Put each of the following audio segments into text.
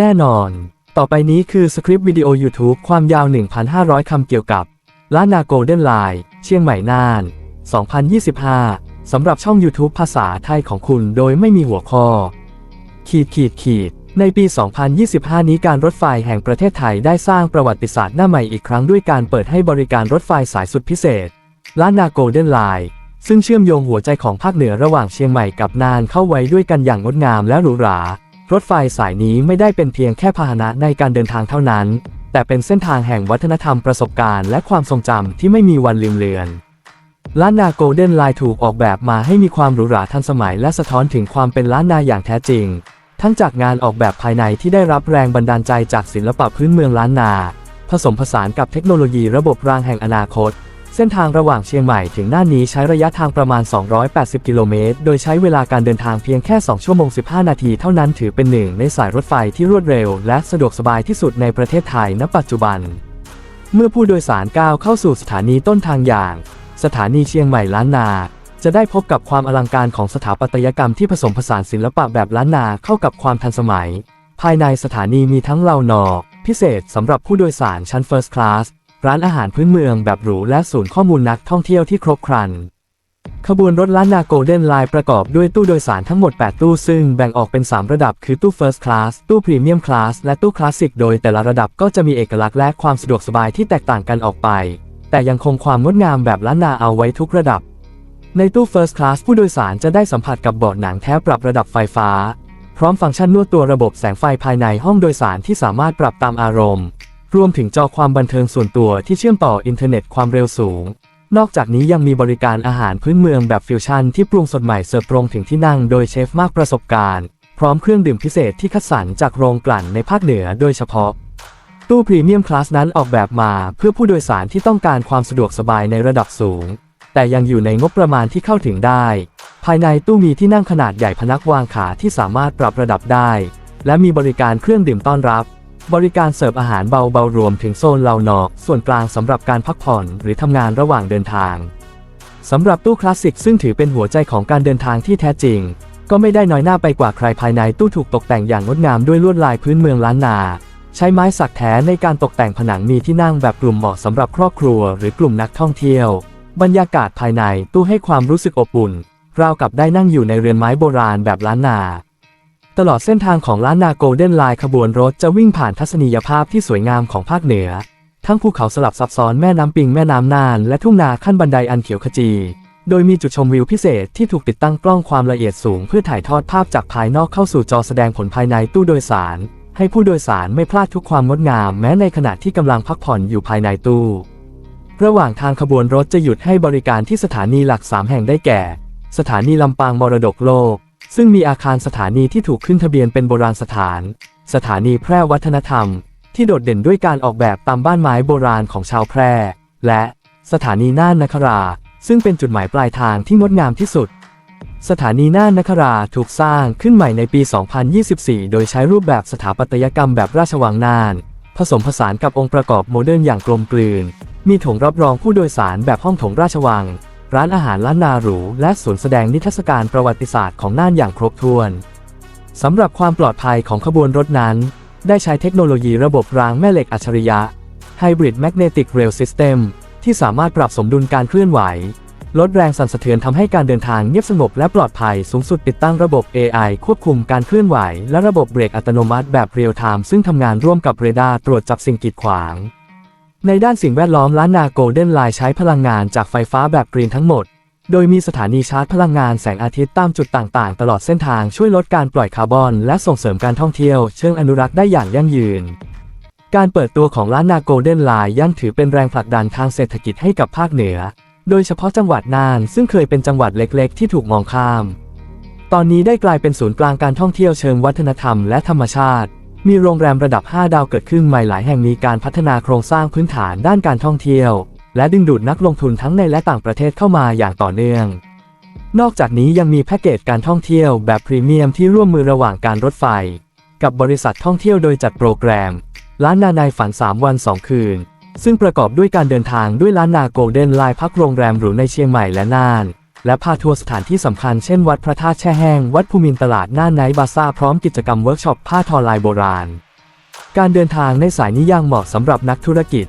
แน่นอน ต่อไปนี้คือสคริปต์วิดีโอ YouTube ความยาว 1,500 คำเกี่ยวกับล้านนาโกลเด้นไลน์เชียงใหม่น่าน 2025 สำหรับช่อง YouTube ภาษาไทยของคุณโดยไม่มีหัวข้อ ขีดขีดขีด ในปี 2025 นี้การรถไฟแห่งประเทศไทยได้สร้างประวัติศาสตร์หน้าใหม่อีกครั้งด้วยการเปิดให้บริการรถไฟสายสุดพิเศษล้านนาโกลเด้นไลน์ซึ่งเชื่อมโยงหัวใจของภาคเหนือระหว่างเชียงใหม่กับน่านเข้าไว้ด้วยกันอย่างงดงามและหรูหรา รถไฟสายนี้ไม่ได้เป็นเพียงแค่พาหนะในการเดินทางเท่านั้น แต่เป็นเส้นทางแห่งวัฒนธรรมประสบการณ์และความทรงจำที่ไม่มีวันลืมเลือนล้านนาโกลเด้นไลน์ถูกออกแบบมาให้มีความหรูหราทันสมัยและสะท้อนถึงความเป็นล้านนาอย่างแท้จริง ทั้งจากงานออกแบบภายในที่ได้รับแรงบันดาลใจจากศิลปะพื้นเมืองล้านนา ผสมผสานกับเทคโนโลยีระบบรางแห่งอนาคต เส้นทางระหว่างเชียงใหม่ถึงน่านนี้ใช้ระยะทางประมาณ 280 กิโลเมตร โดยใช้เวลาการเดินทางเพียงแค่ 2 ชั่วโมง 15 นาทีเท่านั้นถือเป็นหนึ่งในสายรถไฟที่รวดเร็ว และสะดวกสบายที่สุดในประเทศไทยณปัจจุบัน เมื่อผู้โดยสารก้าวเข้าสู่สถานีต้นทางอย่าง สถานีเชียงใหม่ล้านนา จะได้พบกับความอลังการของสถาปัตยกรรมที่ผสมผสานศิลปะแบบล้านนาเข้ากับความทันสมัย ภายในสถานีมีทั้งเหล่านอพิเศษสำหรับผู้โดยสารชั้น First Class ร้านอาหารพื้นเมืองแบบหรูและศูนย์ข้อมูลนักท่องเที่ยวที่ครบครัน ขบวนรถล้านนาโกลเด้นไลน์ประกอบด้วยตู้โดยสารทั้งหมด 8 ตู้ซึ่งแบ่งออกเป็น 3 ระดับคือตู้ First Class ตู้ Premium Class และตู้ Classic โดยแต่ละระดับก็จะมีเอกลักษณ์และความสะดวกสบายที่แตกต่างกันออกไป แต่ยังคงความงดงามแบบล้านนาเอาไว้ทุกระดับ ในตู้ First Class ผู้โดยสารจะได้สัมผัสกับเบาะหนังแท้ปรับระดับไฟฟ้า พร้อมฟังก์ชันนวดตัวระบบแสงไฟภายในห้องโดยสารที่สามารถปรับตามอารมณ์ รวมถึงจอความบันเทิงส่วนตัวที่เชื่อมต่ออินเทอร์เน็ตความเร็วสูง นอกจากนี้ยังมีบริการอาหารพื้นเมืองแบบฟิวชั่นที่ปรุงสดใหม่เสิร์ฟตรงถึงที่นั่งโดยเชฟมากประสบการณ์ พร้อมเครื่องดื่มพิเศษที่คัดสรรจากโรงกลั่นในภาคเหนือโดยเฉพาะ ตู้พรีเมียมคลาสนั้นออกแบบมาเพื่อผู้โดยสารที่ต้องการความสะดวกสบายในระดับสูง แต่ยังอยู่ในงบประมาณที่เข้าถึงได้ ภายในตู้มีที่นั่งขนาดใหญ่พนักวางขาที่สามารถปรับระดับได้ และมีบริการเครื่องดื่มต้อนรับ บริการเสิร์ฟอาหารเบาๆรวมถึงโซนเลานอก ส่วนกลางสำหรับการพักผ่อนหรือทำงานระหว่างเดินทางสำหรับตู้คลาสสิกซึ่งถือเป็นหัวใจของการเดินทางที่แท้จริง ก็ไม่ได้น้อยหน้าไปกว่าใครภายในตู้ถูกตกแต่งอย่างงดงามด้วยลวดลายพื้นเมืองล้านนา ใช้ไม้สักแท้ในการตกแต่งผนังมีที่นั่งแบบกลุ่มเหมาะสำหรับครอบครัวหรือกลุ่มนักท่องเที่ยว บรรยากาศภายในตู้ให้ความรู้สึกอบอุ่นราวกับได้นั่งอยู่ในเรือนไม้โบราณแบบล้านนา ตลอดเส้นทางของล้านนาโกลเด้นไลน์ขบวนรถจะวิ่งผ่านทัศนียภาพที่สวยงามของภาคเหนือ ทั้งภูเขาสลับซับซ้อนแม่น้ำปิงแม่น้ำน่าน และทุ่งนาขั้นบันไดอันเขียวขจี โดยมีจุดชมวิวพิเศษที่ถูกติดตั้งกล้องความละเอียดสูง เพื่อถ่ายทอดภาพจากภายนอกเข้าสู่จอแสดงผลภายในตู้โดยสาร ให้ผู้โดยสารไม่พลาดทุกความงดงาม แม้ในขณะที่กำลังพักผ่อนอยู่ภายในตู้ ระหว่างทางขบวนรถจะหยุดให้บริการที่สถานีหลัก 3 แห่งได้แก่ สถานีลำปางมรดกโลก ซึ่งมีอาคารสถานีที่ถูกขึ้นทะเบียนเป็นโบราณสถาน สถานีแพร่วัฒนธรรม ที่โดดเด่นด้วยการออกแบบตามบ้านไม้โบราณของชาวแพร่ และสถานีน่านนครา ซึ่งเป็นจุดหมายปลายทางที่งดงามที่สุด สถานีน่านนคราถูกสร้างขึ้นใหม่ในปี 2024 โดยใช้รูปแบบสถาปัตยกรรมแบบราชวังน่าน ผสมผสานกับองค์ประกอบโมเดิร์นอย่างกลมกลืน มีโถงรับรองผู้โดยสารแบบห้องโถงราชวัง ร้านอาหารล้านนาหรู และศูนย์แสดงนิทรรศการประวัติศาสตร์ของน่านอย่างครบถ้วนสำหรับความปลอดภัยของขบวนรถนั้น ได้ใช้เทคโนโลยีระบบรางแม่เหล็กอัจฉริยะ Hybrid Magnetic Rail System ที่สามารถปรับสมดุลการเคลื่อนไหว ลดแรงสั่นสะเทือนทำให้การเดินทางเงียบสงบและปลอดภัยสูงสุดติดตั้งระบบ AI ควบคุมการเคลื่อนไหว และระบบเบรกอัตโนมัติแบบเรียลไทม์ซึ่งทำงานร่วมกับเรดาร์ตรวจจับสิ่งกีดขวาง ในด้านสิ่งแวดล้อมล้านนาโกลเด้นไลน์ใช้พลังงานจากไฟฟ้าแบบกรีนทั้งหมด โดยมีสถานีชาร์จพลังงานแสงอาทิตย์ตามจุดต่างๆ ตลอดเส้นทางช่วยลดการปล่อยคาร์บอน และส่งเสริมการท่องเที่ยวเชิงอนุรักษ์ได้อย่างยั่งยืน การเปิดตัวของล้านนาโกลเด้นไลน์ยังถือเป็นแรงผลักดันทางเศรษฐกิจให้กับภาคเหนือ โดยเฉพาะจังหวัดน่าน ซึ่งเคยเป็นจังหวัดเล็กๆ ที่ถูกมองข้าม ตอนนี้ได้กลายเป็นศูนย์กลางการท่องเที่ยวเชิงวัฒนธรรมและธรรมชาติ มีโรงแรมระดับ 5 ดาวเกิดขึ้นใหม่หลายแห่งมีการพัฒนาโครงสร้างพื้นฐานด้านการท่องเที่ยว และดึงดูดนักลงทุนทั้งในและต่างประเทศเข้ามาอย่างต่อเนื่อง นอกจากนี้ยังมีแพ็กเกจการท่องเที่ยวแบบพรีเมียมที่ร่วมมือระหว่างการรถไฟ กับบริษัทท่องเที่ยวโดยจัดโปรแกรม ล้านนาในฝัน 3 วัน 2 คืน ซึ่งประกอบด้วยการเดินทางด้วยล้านนาโกลเด้นไลน์พักโรงแรมหรูในเชียงใหม่และน่าน และพาทัวร์สถานที่สำคัญเช่นวัดพระธาตุแช่แห้ง วัดภูมินตลาดน่านไนบาซ่าพร้อมกิจกรรมเวิร์กช็อปผ้าทอลายโบราณ การเดินทางในสายนี้ยังเหมาะสำหรับนักธุรกิจ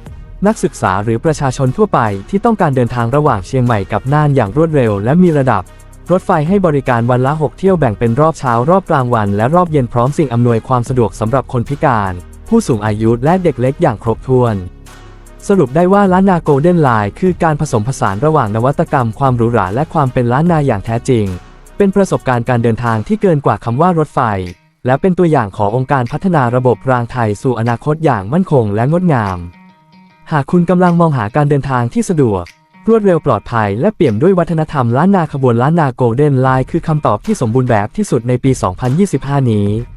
นักศึกษาหรือประชาชนทั่วไปที่ต้องการเดินทางระหว่างเชียงใหม่กับน่านอย่างรวดเร็ว และมีระดับ รถไฟให้บริการวันละ 6 เที่ยวแบ่งเป็นรอบเช้ารอบกลางวัน และรอบเย็นพร้อมสิ่งอำนวยความสะดวกสำหรับคนพิการ ผู้สูงอายุและเด็กเล็กอย่างครบถ้วน สรุปได้ว่าล้านนาโกลเด้นไลน์คือการผสมผสานระหว่างนวัตกรรมความหรูหราและความเป็นล้านนาอย่างแท้จริง เป็นประสบการณ์การเดินทางที่เกินกว่าคำว่ารถไฟ และเป็นตัวอย่างขององค์การพัฒนาระบบรางไทยสู่อนาคตอย่างมั่นคงและงดงาม หากคุณกำลังมองหาการเดินทางที่สะดวก รวดเร็วปลอดภัย และเปี่ยมด้วยวัฒนธรรมล้านนาขบวนล้านนาโกลเด้นไลน์คือคำตอบที่สมบูรณ์แบบที่สุดในปี 2025 นี้